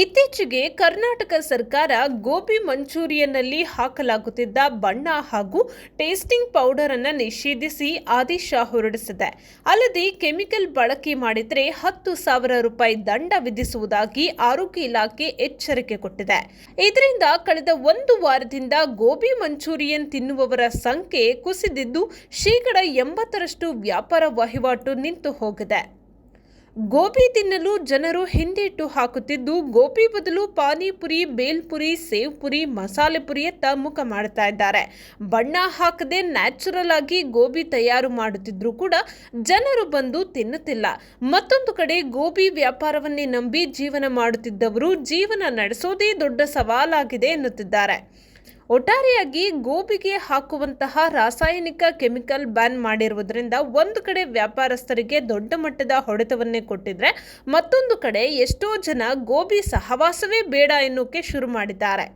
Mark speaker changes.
Speaker 1: ಇತ್ತೀಚೆಗೆ ಕರ್ನಾಟಕ ಸರ್ಕಾರ ಗೋಬಿ ಮಂಚೂರಿಯನ್ನಲ್ಲಿ ಹಾಕಲಾಗುತ್ತಿದ್ದ ಬಣ್ಣ ಹಾಗೂ ಟೇಸ್ಟಿಂಗ್ ಪೌಡರ್ ಅನ್ನು ನಿಷೇಧಿಸಿ ಆದೇಶ ಹೊರಡಿಸಿದೆ. ಅಲ್ಲದೆ ಕೆಮಿಕಲ್ ಬಳಕೆ ಮಾಡಿದರೆ ಹತ್ತು ಸಾವಿರ ರೂಪಾಯಿ ದಂಡ ವಿಧಿಸುವುದಾಗಿ ಆರೋಗ್ಯ ಇಲಾಖೆ ಎಚ್ಚರಿಕೆ ಕೊಟ್ಟಿದೆ. ಇದರಿಂದ ಕಳೆದ ಒಂದು ವಾರದಿಂದ ಗೋಬಿ ಮಂಚೂರಿಯನ್ ತಿನ್ನುವವರ ಸಂಖ್ಯೆ ಕುಸಿದಿದ್ದು ಶೇಕಡ ಎಂಬತ್ತರಷ್ಟು ವ್ಯಾಪಾರ ವಹಿವಾಟು ನಿಂತು ಹೋಗಿದೆ. ಗೋಬಿ ತಿನ್ನಲು ಜನರು ಹಿಂದೇಟು ಹಾಕುತ್ತಿದ್ದು, ಗೋಬಿ ಬದಲು ಪಾನಿಪುರಿ, ಬೇಲ್ಪುರಿ ಸೇವ್ ಪುರಿ ಮಸಾಲೆ ಪುರಿಯತ್ತ ಮುಖ ಮಾಡ್ತಾ ಇದ್ದಾರೆ. ಬಣ್ಣ ಹಾಕದೆ ನ್ಯಾಚುರಲ್ ಆಗಿ ಗೋಬಿ ತಯಾರು ಮಾಡುತ್ತಿದ್ರೂ ಕೂಡ ಜನರು ಬಂದು ತಿನ್ನುತ್ತಿಲ್ಲ. ಮತ್ತೊಂದು ಕಡೆ ಗೋಬಿ ವ್ಯಾಪಾರವನ್ನೇ ನಂಬಿ ಜೀವನ ಮಾಡುತ್ತಿದ್ದವರು ಜೀವನ ನಡೆಸೋದೇ ದೊಡ್ಡ ಸವಾಲಾಗಿದೆ ಎನ್ನುತ್ತಿದ್ದಾರೆ. ಒಟ್ಟಾರೆಯಾಗಿ ಗೋಬಿಗೆ ಹಾಕುವಂತಹ ರಾಸಾಯನಿಕ ಕೆಮಿಕಲ್ ಬ್ಯಾನ್ ಮಾಡಿರುವುದರಿಂದ ಒಂದು ಕಡೆ ವ್ಯಾಪಾರಸ್ಥರಿಗೆ ದೊಡ್ಡ ಮಟ್ಟದ ಹೊಡೆತವನ್ನೇ ಕೊಟ್ಟಿದ್ರೆ ಮತ್ತೊಂದು ಕಡೆ ಎಷ್ಟೋ ಜನ ಗೋಬಿ ಸಹವಾಸವೇ ಬೇಡ ಎನ್ನುವುದಕ್ಕೆ ಶುರು ಮಾಡಿದ್ದಾರೆ.